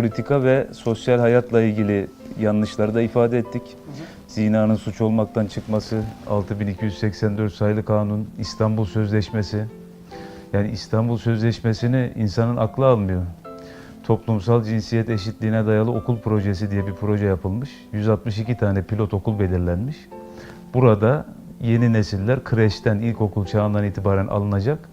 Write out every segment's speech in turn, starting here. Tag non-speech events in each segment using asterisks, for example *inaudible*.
Politika ve sosyal hayatla ilgili yanlışları da ifade ettik. Zinanın suç olmaktan çıkması, 6284 sayılı kanun, İstanbul Sözleşmesi. Yani İstanbul Sözleşmesi'ni insanın aklı almıyor. Toplumsal cinsiyet eşitliğine dayalı okul projesi diye bir proje yapılmış. 162 tane pilot okul belirlenmiş. Burada yeni nesiller kreşten, ilkokul çağından itibaren alınacak.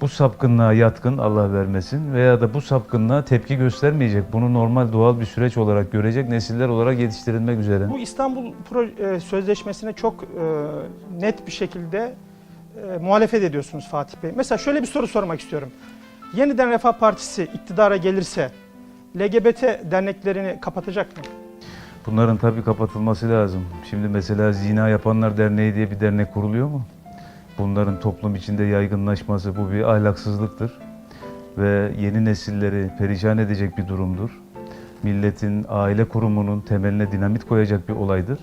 Bu sapkınlığa yatkın Allah vermesin veya da bu sapkınlığa tepki göstermeyecek, bunu normal doğal bir süreç olarak görecek nesiller olarak yetiştirilmek üzere. Bu İstanbul Pro- e, Sözleşmesi'ne çok e, net bir şekilde e, muhalefet ediyorsunuz Fatih Bey. Mesela şöyle bir soru sormak istiyorum. Yeniden Refah Partisi iktidara gelirse LGBT derneklerini kapatacak mı? Bunların tabii kapatılması lazım. Şimdi mesela Zina Yapanlar Derneği diye bir dernek kuruluyor mu? Bunların toplum içinde yaygınlaşması bu bir ahlaksızlıktır. Ve yeni nesilleri perişan edecek bir durumdur. Milletin aile kurumunun temeline dinamit koyacak bir olaydır.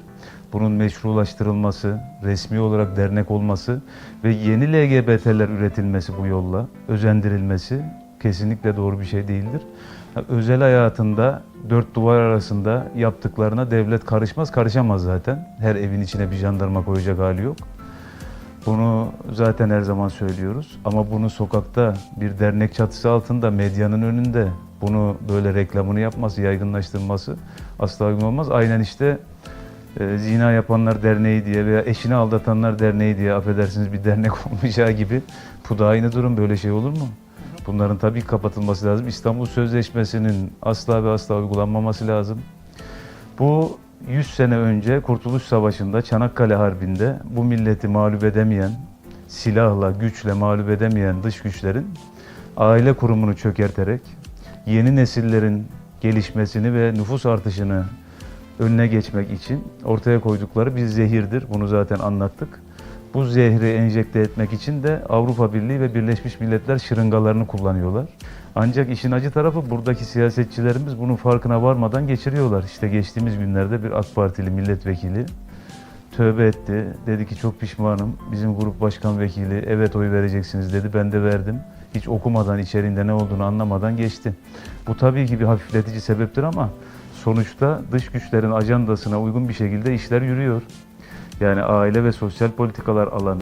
Bunun meşrulaştırılması, resmi olarak dernek olması ve yeni LGBT'ler üretilmesi bu yolla, özendirilmesi kesinlikle doğru bir şey değildir. Özel hayatında dört duvar arasında yaptıklarına devlet karışmaz, karışamaz zaten. Her evin içine bir jandarma koyacak hali yok. Bunu zaten her zaman söylüyoruz. Ama bunu sokakta bir dernek çatısı altında medyanın önünde bunu böyle reklamını yapması, yaygınlaştırması asla uygun olmaz. Aynen işte e, Zina Yapanlar Derneği diye veya Eşini Aldatanlar Derneği diye affedersiniz bir dernek *laughs* olmayacağı gibi bu da aynı durum. Böyle şey olur mu? Bunların tabii kapatılması lazım. İstanbul Sözleşmesi'nin asla ve asla uygulanmaması lazım. Bu 100 sene önce Kurtuluş Savaşı'nda Çanakkale Harbi'nde bu milleti mağlup edemeyen, silahla, güçle mağlup edemeyen dış güçlerin aile kurumunu çökerterek yeni nesillerin gelişmesini ve nüfus artışını önüne geçmek için ortaya koydukları bir zehirdir. Bunu zaten anlattık. Bu zehri enjekte etmek için de Avrupa Birliği ve Birleşmiş Milletler şırıngalarını kullanıyorlar. Ancak işin acı tarafı buradaki siyasetçilerimiz bunun farkına varmadan geçiriyorlar. İşte geçtiğimiz günlerde bir AK Partili milletvekili tövbe etti. Dedi ki çok pişmanım. Bizim grup başkan vekili evet oy vereceksiniz dedi. Ben de verdim. Hiç okumadan içeriğinde ne olduğunu anlamadan geçti. Bu tabii ki bir hafifletici sebeptir ama sonuçta dış güçlerin ajandasına uygun bir şekilde işler yürüyor. Yani aile ve sosyal politikalar alanı